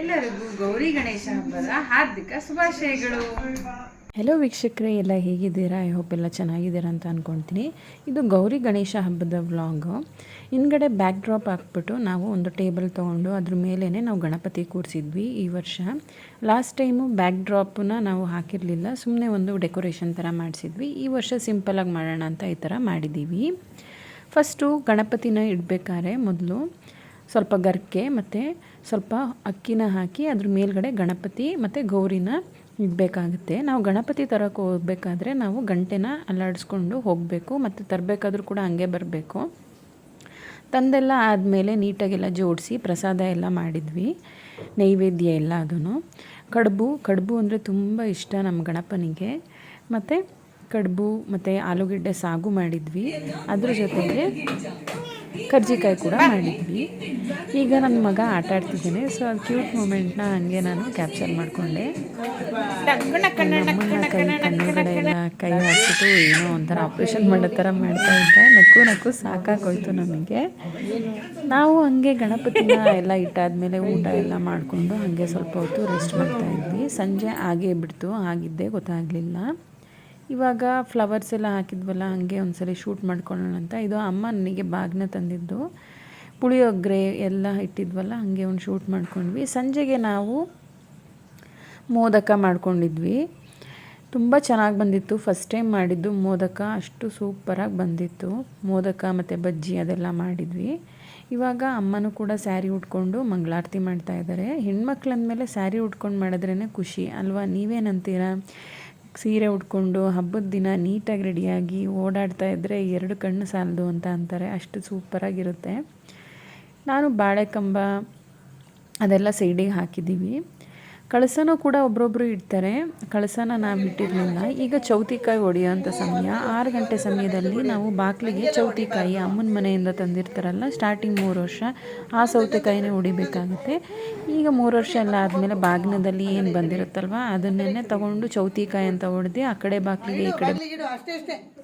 ಎಲ್ಲರಿಗೂ ಗೌರಿ ಗಣೇಶ ಹಬ್ಬದ ಹಾರ್ದಿಕ ಶುಭಾಶಯಗಳು. ಹಲೋ ವೀಕ್ಷಕರೇ, ಎಲ್ಲ ಹೇಗಿದ್ದೀರಾ? ಐ ಹೋಪ್ ಎಲ್ಲ ಚೆನ್ನಾಗಿದ್ದೀರಾ ಅಂತ ಅಂದ್ಕೊಳ್ತೀನಿ ಇದು ಗೌರಿ ಗಣೇಶ ಹಬ್ಬದ ವ್ಲಾಗು ಹಿಂದ್ಗಡೆ ಬ್ಯಾಕ್ ಡ್ರಾಪ್ ಹಾಕ್ಬಿಟ್ಟು ನಾವು ಒಂದು ಟೇಬಲ್ ತೊಗೊಂಡು ಅದ್ರ ಮೇಲೇ ನಾವು ಗಣಪತಿ ಕೂರಿಸಿದ್ವಿ ಈ ವರ್ಷ. ಲಾಸ್ಟ್ ಟೈಮು ಬ್ಯಾಕ್ ಡ್ರಾಪನ್ನ ನಾವು ಹಾಕಿರಲಿಲ್ಲ ಸುಮ್ಮನೆ ಒಂದು ಡೆಕೋರೇಷನ್ ಥರ ಮಾಡಿಸಿದ್ವಿ. ಈ ವರ್ಷ ಸಿಂಪಲಾಗಿ ಮಾಡೋಣ ಅಂತ ಈ ಥರ ಮಾಡಿದ್ದೀವಿ ಫಸ್ಟು ಗಣಪತಿನ ಇಡಬೇಕಾದ್ರೆ ಮೊದಲು ಸ್ವಲ್ಪ ಗರ್ಕೆ ಮತ್ತು ಸ್ವಲ್ಪ ಅಕ್ಕಿನ ಹಾಕಿ ಅದ್ರ ಮೇಲ್ಗಡೆ ಗಣಪತಿ ಮತ್ತು ಗೌರಿನ ಇಡಬೇಕಾಗುತ್ತೆ. ನಾವು ಗಣಪತಿ ತರೋಕೆ ಹೋಗ್ಬೇಕಾದ್ರೆ ನಾವು ಗಂಟೆನ ಅಲ್ಲಾಡಿಸ್ಕೊಂಡು ಹೋಗಬೇಕು ಮತ್ತು ತರಬೇಕಾದ್ರೂ ಕೂಡ ಹಂಗೆ ಬರಬೇಕು. ತಂದೆಲ್ಲ ಆದಮೇಲೆ ನೀಟಾಗೆಲ್ಲ ಜೋಡಿಸಿ ಪ್ರಸಾದ ಎಲ್ಲ ಮಾಡಿದ್ವಿ, ನೈವೇದ್ಯ ಎಲ್ಲ ಅದನ್ನು. ಕಡುಬು ಕಡುಬು ಅಂದರೆ ತುಂಬ ಇಷ್ಟ ನಮ್ಮ ಗಣಪನಿಗೆ. ಮತ್ತು ಕಡುಬು ಮತ್ತು ಆಲೂಗೆಡ್ಡೆ ಸಾಗು ಮಾಡಿದ್ವಿ. ಅದ್ರ ಜೊತೆಗೆ ಕರ್ಜಿಕಾಯಿ ಕೂಡ ಮಾಡಿದ್ವಿ. ಈಗ ನನ್ನ ಮಗ ಆಟ ಆಡ್ತಿದ್ದೇನೆ. ಸೊ ಅದು ಕ್ಯೂಟ್ ಮೂಮೆಂಟ್ನ ಹಂಗೆ ನಾನು ಕ್ಯಾಪ್ಚರ್ ಮಾಡಿಕೊಂಡೆ. ನಮ್ಮನ್ನ ಕೈ ಕಣ್ಣುಗಡೆ ಎಲ್ಲ ಕೈ ಹಾಕ್ಬಿಟ್ಟು ಏನೋ ಒಂಥರ ಆಪ್ರೇಷನ್ ಮಾಡೋ ಥರ ಮಾಡ್ತಾ ಇದ್ದ. ನಕ್ಕು ನಕ್ಕು ಸಾಕಾಗೋಯ್ತು ನಮಗೆ. ನಾವು ಹಂಗೆ ಗಣಪತಿನ ಎಲ್ಲ ಇಟ್ಟಾದ್ಮೇಲೆ ಊಟ ಎಲ್ಲ ಮಾಡಿಕೊಂಡು ಹಾಗೆ ಸ್ವಲ್ಪ ಹೊತ್ತು ರೆಸ್ಟ್ ಮಾಡ್ತಾ ಇದ್ವಿ. ಸಂಜೆ ಆಗೇ ಬಿಡ್ತು. ಆಗಿದ್ದೇ ಗೊತ್ತಾಗಲಿಲ್ಲ. ಇವಾಗ ಫ್ಲವರ್ಸ್ ಎಲ್ಲ ಹಾಕಿದ್ವಲ್ಲ, ಹಾಗೆ ಒಂದ್ಸಲಿ ಶೂಟ್ ಮಾಡ್ಕೊಳ್ಳೋಣ ಅಂತ. ಇದು ಅಮ್ಮ ನನಗೆ ಬಾಗ್ನ ತಂದಿದ್ದು. ಪುಳಿಯೋಗರೆ ಎಲ್ಲ ಇಟ್ಟಿದ್ವಲ್ಲ, ಹಾಗೆ ಒಂದು ಶೂಟ್ ಮಾಡ್ಕೊಂಡ್ವಿ. ಸಂಜೆಗೆ ನಾವು ಮೋದಕ ಮಾಡ್ಕೊಂಡಿದ್ವಿ. ತುಂಬ ಚೆನ್ನಾಗಿ ಬಂದಿತ್ತು. ಫಸ್ಟ್ ಟೈಮ್ ಮಾಡಿದ್ದು ಮೋದಕ, ಅಷ್ಟು ಸೂಪರಾಗಿ ಬಂದಿತ್ತು. ಮೋದಕ ಮತ್ತು ಬಜ್ಜಿ ಅದೆಲ್ಲ ಮಾಡಿದ್ವಿ. ಇವಾಗ ಅಮ್ಮನೂ ಕೂಡ ಸ್ಯಾರಿ ಉಟ್ಕೊಂಡು ಮಂಗಳಾರತಿ ಮಾಡ್ತಾ ಇದ್ದಾರೆ ಹೆಣ್ಮಕ್ಳಂದಮೇಲೆ ಸ್ಯಾರಿ ಉಟ್ಕೊಂಡು ಮಾಡಿದ್ರೇ ಖುಷಿ. ಅಲ್ವಾ? ನೀವೇನಂತೀರಾ? ಸೀರೆ ಉಟ್ಕೊಂಡು ಹಬ್ಬದ ದಿನ ನೀಟಾಗಿ ರೆಡಿಯಾಗಿ ಓಡಾಡ್ತಾ ಇದ್ದರೆ ಎರಡು ಕಣ್ಣು ಸಾಲದು ಅಂತ ಅಂತಾರೆ. ಅಷ್ಟು ಸೂಪರಾಗಿರುತ್ತೆ ನಾನು ಬಾಳೆಕಂಬ ಅದೆಲ್ಲ ಸೈಡಿಗೆ ಹಾಕಿದ್ದೀವಿ. ಕಳಸನೂ ಕೂಡ ಒಬ್ರೊಬ್ರು ಇಡ್ತಾರೆ. ಕಳಸನ ನಾವು ಇಟ್ಟಿರಲಿಲ್ಲ ಈಗ ಚೌತಿಕಾಯಿ ಹೊಡೆಯೋಂಥ ಸಮಯ. ಆರು ಗಂಟೆ ಸಮಯದಲ್ಲಿ ನಾವು ಬಾಕ್ಲಿಗೆ ಚೌತಿಕಾಯಿ ಅಮ್ಮನ ಮನೆಯಿಂದ ತಂದಿರ್ತಾರಲ್ಲ ಸ್ಟಾರ್ಟಿಂಗ್ ಮೂರು ವರ್ಷ ಆ ಸೌತೆಕಾಯಿನೇ ಹೊಡಿಬೇಕಾಗುತ್ತೆ. ಈಗ ಮೂರು ವರ್ಷ ಎಲ್ಲ ಆದಮೇಲೆ ಬಾಗ್ನದಲ್ಲಿ ಏನು ಬಂದಿರುತ್ತಲ್ವ ಅದನ್ನೇ ತಗೊಂಡು ಚೌತಿಕಾಯಿ ಅಂತ ಹೊಡೆದು ಆ ಕಡೆ ಬಾಗಿಲಿಗೆ ಈ ಕಡೆ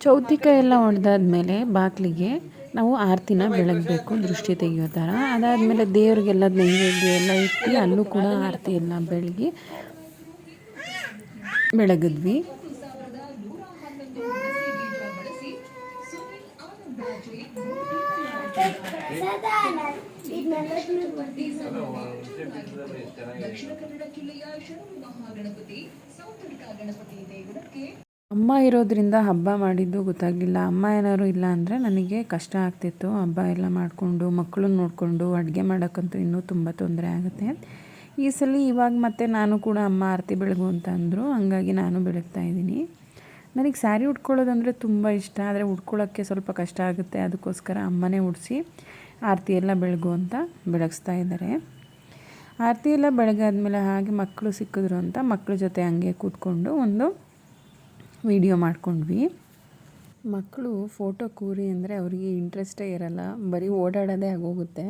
ಚೌತಿಕಾಯಿ ಎಲ್ಲ ಹೊಡೆದಾದ್ಮೇಲೆ ಬಾಗಿಲಿಗೆ ನಾವು ಆರತಿನ ಬೆಳಗಬೇಕು, ದೃಷ್ಟಿ ತೆಗೆಯೋ ಥರ ಅದಾದಮೇಲೆ ದೇವ್ರಿಗೆಲ್ಲ ನೈವೇದ್ಯ ಎಲ್ಲ ಇಟ್ಟು ಅಲ್ಲೂ ಕೂಡ ಆರತಿ ಎಲ್ಲ ಬೆಳಗಿ ಬೆಳಗಿದ್ವಿ. ಅಮ್ಮ ಇರೋದ್ರಿಂದ ಹಬ್ಬ ಮಾಡಿದ್ದು ಗೊತ್ತಾಗಿಲ್ಲ. ಅಮ್ಮ ಏನಾದ್ರು ಇಲ್ಲ ಅಂದರೆ ನನಗೆ ಕಷ್ಟ ಆಗ್ತಿತ್ತು. ಹಬ್ಬ ಎಲ್ಲ ಮಾಡಿಕೊಂಡು, ಮಕ್ಕಳನ್ನ ನೋಡಿಕೊಂಡು ಅಡುಗೆ ಮಾಡೋಕ್ಕಂತೂ ಇನ್ನೂ ತುಂಬ ತೊಂದರೆ ಆಗುತ್ತೆ. ಈ ಸಲ ಇವಾಗ ಮತ್ತೆ ನಾನು ಕೂಡ ಅಮ್ಮ ಆರತಿ ಬೆಳಗು ಅಂತ ಅಂದರು. ಹಂಗಾಗಿ ನಾನು ಬೆಳಗ್ತಾ ಇದ್ದೀನಿ. ನನಗೆ ಸ್ಯಾರಿ ಉಟ್ಕೊಳ್ಳೋದಂದರೆ ತುಂಬ ಇಷ್ಟ. ಆದರೆ ಉಟ್ಕೊಳ್ಳೋಕ್ಕೆ ಸ್ವಲ್ಪ ಕಷ್ಟ ಆಗುತ್ತೆ. ಅದಕ್ಕೋಸ್ಕರ ಅಮ್ಮನೇ ಉಡಿಸಿ ಆರತಿ ಎಲ್ಲ ಬೆಳಗು ಅಂತ ಬೆಳಗಿಸ್ತಾ ಇದ್ದಾರೆ. ಆರತಿ ಎಲ್ಲ ಬೆಳಗಾದ್ಮೇಲೆ ಹಾಗೆ ಮಕ್ಕಳು ಸಿಕ್ಕಿದ್ರು ಅಂತ ಮಕ್ಕಳ ಜೊತೆ ಹಂಗೆ ಕೂತ್ಕೊಂಡು ಒಂದು ವಿಡಿಯೋ ಮಾಡ್ಕೊಂಡ್ವಿ. ಮಕ್ಕಳು ಫೋಟೋ ಕೂರಿ ಅಂದರೆ ಅವರಿಗೆ ಇಂಟ್ರೆಸ್ಟೇ ಇರಲ್ಲ. ಬರೀ ಓಡಾಡೋದೇ ಆಗೋಗುತ್ತೆ.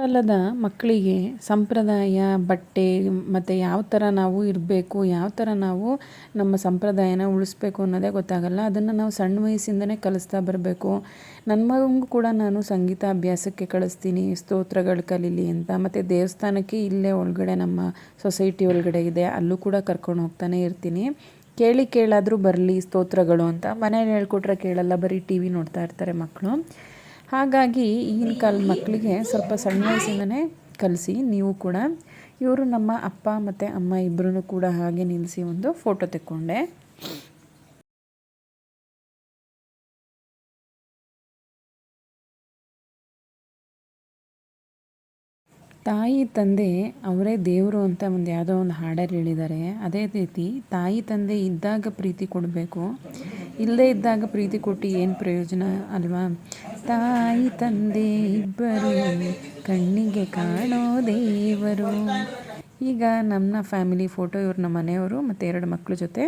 ಕಾಲದ ಮಕ್ಕಳಿಗೆ ಸಂಪ್ರದಾಯ, ಬಟ್ಟೆ ಮತ್ತು ಯಾವ ಥರ ನಾವು ಇರಬೇಕು, ಯಾವ ಥರ ನಾವು ನಮ್ಮ ಸಂಪ್ರದಾಯನ ಉಳಿಸ್ಬೇಕು ಅನ್ನೋದೇ ಗೊತ್ತಾಗಲ್ಲ. ಅದನ್ನು ನಾವು ಸಣ್ಣ ವಯಸ್ಸಿಂದನೇ ಕಲಿಸ್ತಾ ಬರಬೇಕು. ನನ್ನ ಮಗಂಗೂ ಕೂಡ ನಾನು ಸಂಗೀತ ಅಭ್ಯಾಸಕ್ಕೆ ಕಳಿಸ್ತೀನಿ. ಸ್ತೋತ್ರಗಳು ಕಲೀಲಿ ಅಂತ. ಮತ್ತು ದೇವಸ್ಥಾನಕ್ಕೆ ಇಲ್ಲೇ ಒಳಗಡೆ ನಮ್ಮ ಸೊಸೈಟಿ ಒಳಗಡೆ ಇದೆ. ಅಲ್ಲೂ ಕೂಡ ಕರ್ಕೊಂಡು ಹೋಗ್ತಾನೆ ಇರ್ತೀನಿ. ಕೇಳಿ ಕೇಳಾದರೂ ಬರಲಿ ಸ್ತೋತ್ರಗಳು ಅಂತ. ಮನೇಲಿ ಹೇಳ್ಕೊಟ್ರೆ ಕೇಳಲ್ಲ. ಬರೀ ಟಿ ವಿ ನೋಡ್ತಾ ಇರ್ತಾರೆ ಮಕ್ಕಳು ಹಾಗಾಗಿ ಈಗಿನ ಕಾಲದ ಮಕ್ಕಳಿಗೆ ಸ್ವಲ್ಪ ಸಣ್ಣ ವಯಸ್ಸಿಂದನೇ ಕಲಿಸಿ ನೀವು ಕೂಡ ಇವರು ನಮ್ಮ ಅಪ್ಪ ಮತ್ತು ಅಮ್ಮ ಇಬ್ಬರೂ ಕೂಡ ಹಾಗೆ ನಿಲ್ಲಿಸಿ ಒಂದು ಫೋಟೋ ತೆಕ್ಕೊಂಡೆ. ತಾಯಿ ತಂದೆ ಅವರೇ ದೇವರು ಅಂತ ಒಂದು ಯಾವುದೋ ಒಂದು ಹಾಡಲ್ಲಿ ಹೇಳಿದ್ದಾರೆ. ಅದೇ ರೀತಿ ತಾಯಿ ತಂದೆ ಇದ್ದಾಗ ಪ್ರೀತಿ ಕೊಡಬೇಕು. ಇಲ್ಲದೇ ಇದ್ದಾಗ ಪ್ರೀತಿ ಕೊಟ್ಟು ಏನು ಪ್ರಯೋಜನ ಅಲ್ವಾ? ತಾಯಿ, ತಂದೆ ಇಬ್ಬರು ಕಣ್ಣಿಗೆ ಕಾಣೋ ದೇವರು. ಈಗ ನಮ್ಮ ಫ್ಯಾಮಿಲಿ ಫೋಟೋ ಇವ್ರು ನಮ್ಮ ಮನೆಯವರು ಮತ್ತು ಎರಡು ಮಕ್ಕಳ ಜೊತೆ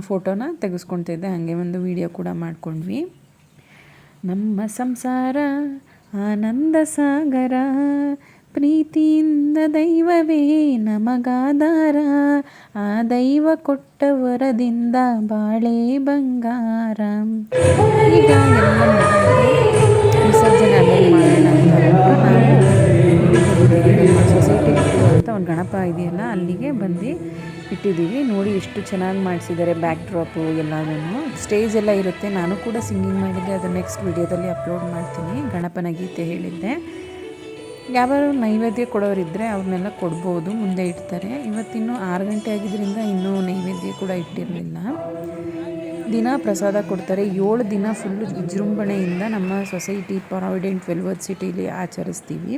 ಫೋಟೋನ ತೆಗೆಸ್ಕೊಳ್ತಿದ್ದೆ ಹಾಗೆ ಒಂದು ವಿಡಿಯೋ ಕೂಡ ಮಾಡ್ಕೊಂಡ್ವಿ. ನಮ್ಮ ಸಂಸಾರ, ಆನಂದ ಸಾಗರ ಪ್ರೀತಿಯಿಂದ ದೈವವೇ ನಮಗಾದಾರ. ಆ ದೈವ ಕೊಟ್ಟ ವರದಿಂದ ಬಾಳೆ ಬಂಗಾರ. ಈಗ ಒಂದು ಗಣಪ ಇದೆಯಲ್ಲ, ಅಲ್ಲಿಗೆ ಬಂದು ಇಟ್ಟಿದ್ದೀವಿ. ನೋಡಿ ಎಷ್ಟು ಚೆನ್ನಾಗಿ ಮಾಡಿಸಿದ್ದಾರೆ ಬ್ಯಾಕ್ ಡ್ರಾಪು ಎಲ್ಲದನ್ನು. ಸ್ಟೇಜ್ ಎಲ್ಲ ಇರುತ್ತೆ. ನಾನು ಕೂಡ ಸಿಂಗಿಂಗ್ ಮಾಡಿದ್ದೆ. ಅದನ್ನು ನೆಕ್ಸ್ಟ್ ವಿಡಿಯೋದಲ್ಲಿ ಅಪ್ಲೋಡ್ ಮಾಡ್ತೀನಿ. ಗಣಪನ ಗೀತೆ ಹೇಳಿದ್ದೆ. ಯಾರು ನೈವೇದ್ಯ ಕೊಡೋರಿದ್ದರೆ ಅವ್ರನ್ನೆಲ್ಲ ಕೊಡ್ಬೋದು, ಮುಂದೆ ಇಡ್ತಾರೆ. ಇವತ್ತಿನ್ನು ಆರು ಗಂಟೆ ಆಗಿದ್ದರಿಂದ ಇನ್ನೂ ನೈವೇದ್ಯ ಕೂಡ ಇಟ್ಟಿರಲಿಲ್ಲ. ದಿನ ಪ್ರಸಾದ ಕೊಡ್ತಾರೆ. ಏಳು ದಿನ ಫುಲ್ಲು ವಿಜೃಂಭಣೆಯಿಂದ ನಮ್ಮ ಸೊಸೈಟಿ ಪ್ರಾವಿಡೆಂಟ್ ವೆಲ್ವರ್ಡ್ ಸಿಟಿಲಿ ಆಚರಿಸ್ತೀವಿ.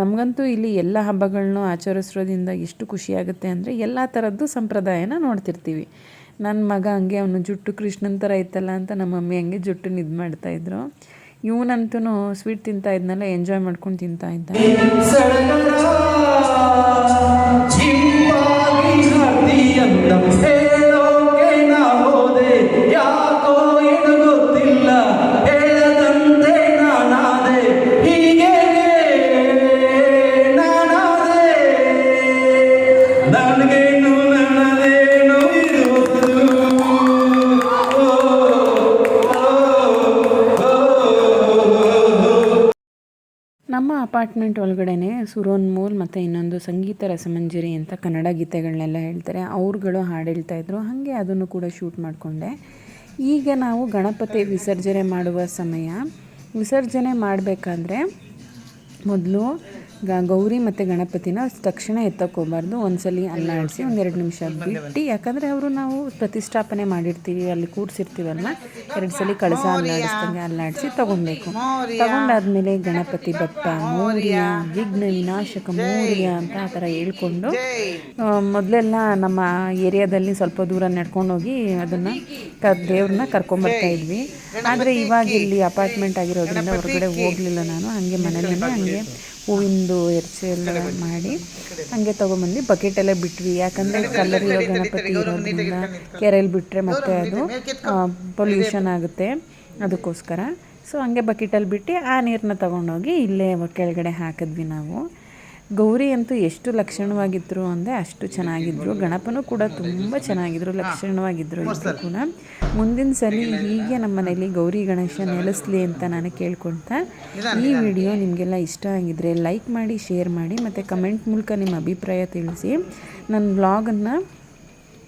ನಮಗಂತೂ ಇಲ್ಲಿ ಎಲ್ಲ ಹಬ್ಬಗಳನ್ನು ಆಚರಿಸೋದ್ರಿಂದ ಎಷ್ಟು ಖುಷಿಯಾಗುತ್ತೆ ಅಂದರೆ ಎಲ್ಲ ಥರದ್ದು ಸಂಪ್ರದಾಯನ ನೋಡ್ತಿರ್ತೀವಿ. ನನ್ನ ಮಗ ಹಂಗೆ, ಅವನು ಜುಟ್ಟು ಕೃಷ್ಣನ ಥರ ಇತ್ತಲ್ಲ ಅಂತ ನಮ್ಮ ಮಮ್ಮಿ ಹಂಗೆ ಜುಟ್ಟು ಇದು ಮಾಡ್ತಾಯಿದ್ರು ಇವನಂತೂ ಸ್ವೀಟ್ ತಿಂತಾ ಇದ್ನಲ್ಲ ಎಂಜಾಯ್ ಮಾಡ್ಕೊಂಡು ತಿಂತಾ ಇದ್ದ. ನಮ್ಮ ಅಪಾರ್ಟ್ಮೆಂಟ್ ಒಳಗಡೆ ಸುರೋನ್ಮೂಲ್ ಮತ್ತು ಇನ್ನೊಂದು ಸಂಗೀತ ರಸಮಂಜರಿ ಅಂತ ಕನ್ನಡ ಗೀತೆಗಳನ್ನೆಲ್ಲ ಹೇಳ್ತಾರೆ. ಅವ್ರುಗಳು ಹಾಡು ಹೇಳ್ತಾ ಇದ್ರು. ಹಾಗೆ ಅದನ್ನು ಕೂಡ ಶೂಟ್ ಮಾಡಿಕೊಂಡೆ. ಈಗ ನಾವು ಗಣಪತಿ ವಿಸರ್ಜನೆ ಮಾಡುವ ಸಮಯ. ವಿಸರ್ಜನೆ ಮಾಡಬೇಕಾದ್ರೆ ಮೊದಲು ಗೌರಿ ಮತ್ತು ಗಣಪತಿನ ತಕ್ಷಣ ಎತ್ತಕ್ಕೆ ಒಂದ್ಸಲಿ ಅನ್ನ ಆಡಿಸಿ ಒಂದೆರಡು ನಿಮಿಷ ಬಿಟ್ಟು, ಯಾಕಂದರೆ ಅವರು ನಾವು ಪ್ರತಿಷ್ಠಾಪನೆ ಮಾಡಿರ್ತೀವಿ, ಅಲ್ಲಿ ಕೂಡ್ಸಿರ್ತೀವಲ್ಲ ಎರಡು ಸಲ ಕಳಸ ಅಲ್ಲಾಡಿಸ್ದಂಗೆ ಅಲ್ಲಾಡಿಸಿ ತೊಗೊಬೇಕು. ತಗೊಂಡಾದ್ಮೇಲೆ ಗಣಪತಿ ಬಪ್ಪ, ಮೌರ್ಯ, ವಿಘ್ನ ವಿನಾಶಕ ಮೌರ್ಯ ಅಂತ ಆ ಥರ ಹೇಳ್ಕೊಂಡು ಮೊದಲೆಲ್ಲ ನಮ್ಮ ಏರಿಯಾದಲ್ಲಿ ಸ್ವಲ್ಪ ದೂರ ನಡ್ಕೊಂಡೋಗಿ ಅದನ್ನು ಕ ದೇವ್ರನ್ನ ಕರ್ಕೊಂಬರ್ತಾ ಇದ್ವಿ. ಆದರೆ ಇವಾಗ ಇಲ್ಲಿ ಅಪಾರ್ಟ್ಮೆಂಟ್ ಆಗಿರೋದ್ರಿಂದ ಹೊರಗಡೆ ಹೋಗಲಿಲ್ಲ ನಾನು. ಹಾಗೆ ಮನೆಯಲ್ಲೇ ಹಂಗೆ ಹೂವಿಂದು ಎರ್ಚೆ ಎಲ್ಲ ಮಾಡಿ ಹಂಗೆ ತೊಗೊಂಬಂದು ಬಕೆಟಲ್ಲೇ ಬಿಟ್ವಿ. ಯಾಕಂದರೆ ಕಲರ್ ಇರೋ ಗಣಪತಿ ಇರೋದ್ರಿಂದ ಕೆರೆಯಲ್ಲಿ ಬಿಟ್ಟರೆ ಮತ್ತೆ ಅದು ಪೊಲ್ಯೂಷನ್ ಆಗುತ್ತೆ ಅದಕ್ಕೋಸ್ಕರ. ಸೊ ಹಂಗೆ ಬಕೆಟಲ್ಲಿ ಬಿಟ್ಟು ಆ ನೀರನ್ನ ತಗೊಂಡೋಗಿ ಇಲ್ಲೇ ಕೆಳಗಡೆ ಹಾಕಿದ್ವಿ ನಾವು. ಗೌರಿ ಅಂತೂ ಎಷ್ಟು ಲಕ್ಷಣವಾಗಿದ್ರು ಅಂದರೆ ಅಷ್ಟು ಚೆನ್ನಾಗಿದ್ರು. ಗಣಪನೂ ಕೂಡ ತುಂಬ ಚೆನ್ನಾಗಿದ್ರು ಲಕ್ಷಣವಾಗಿದ್ರು ಇಬ್ಬರು ಕೂಡ. ಮುಂದಿನ ಸಲ ಹೀಗೆ ನಮ್ಮ ಮನೇಲಿ ಗೌರಿ ಗಣೇಶ ನೆಲೆಸ್ಲಿ ಅಂತ ನಾನು ಕೇಳ್ಕೊಳ್ತಾ ಈ ವಿಡಿಯೋ ನಿಮಗೆಲ್ಲ ಇಷ್ಟ ಆಗಿದ್ರೆ ಲೈಕ್ ಮಾಡಿ ಶೇರ್ ಮಾಡಿ ಮತ್ತು ಕಮೆಂಟ್ ಮೂಲಕ ನಿಮ್ಮ ಅಭಿಪ್ರಾಯ ತಿಳಿಸಿ. ನನ್ನ ಬ್ಲಾಗನ್ನು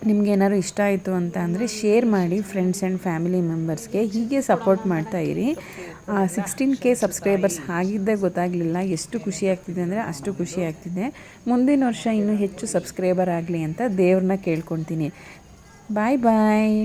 ನಿಮ್ಗೆ ಏನಾದ್ರು ಇಷ್ಟ ಆಯಿತು ಅಂತ ಅಂದರೆ ಶೇರ್ ಮಾಡಿ ಫ್ರೆಂಡ್ಸ್ ಆ್ಯಂಡ್ ಫ್ಯಾಮಿಲಿ ಮೆಂಬರ್ಸ್ಗೆ ಹೀಗೆ ಸಪೋರ್ಟ್ ಮಾಡ್ತಾ ಇರಿ. ಸಿಕ್ಸ್ಟೀನ್ ಕೆ ಸಬ್ಸ್ಕ್ರೈಬರ್ಸ್ ಆಗಿದ್ದೇ ಗೊತ್ತಾಗಲಿಲ್ಲ ಎಷ್ಟು ಖುಷಿ ಆಗ್ತಿದೆ ಅಂದರೆ ಅಷ್ಟು ಖುಷಿ ಆಗ್ತಿದೆ. ಮುಂದಿನ ವರ್ಷ ಇನ್ನೂ ಹೆಚ್ಚು ಸಬ್ಸ್ಕ್ರೈಬರ್ ಆಗಲಿ ಅಂತ ದೇವ್ರನ್ನ ಕೇಳ್ಕೊತೀನಿ. ಬಾಯ್ ಬಾಯ್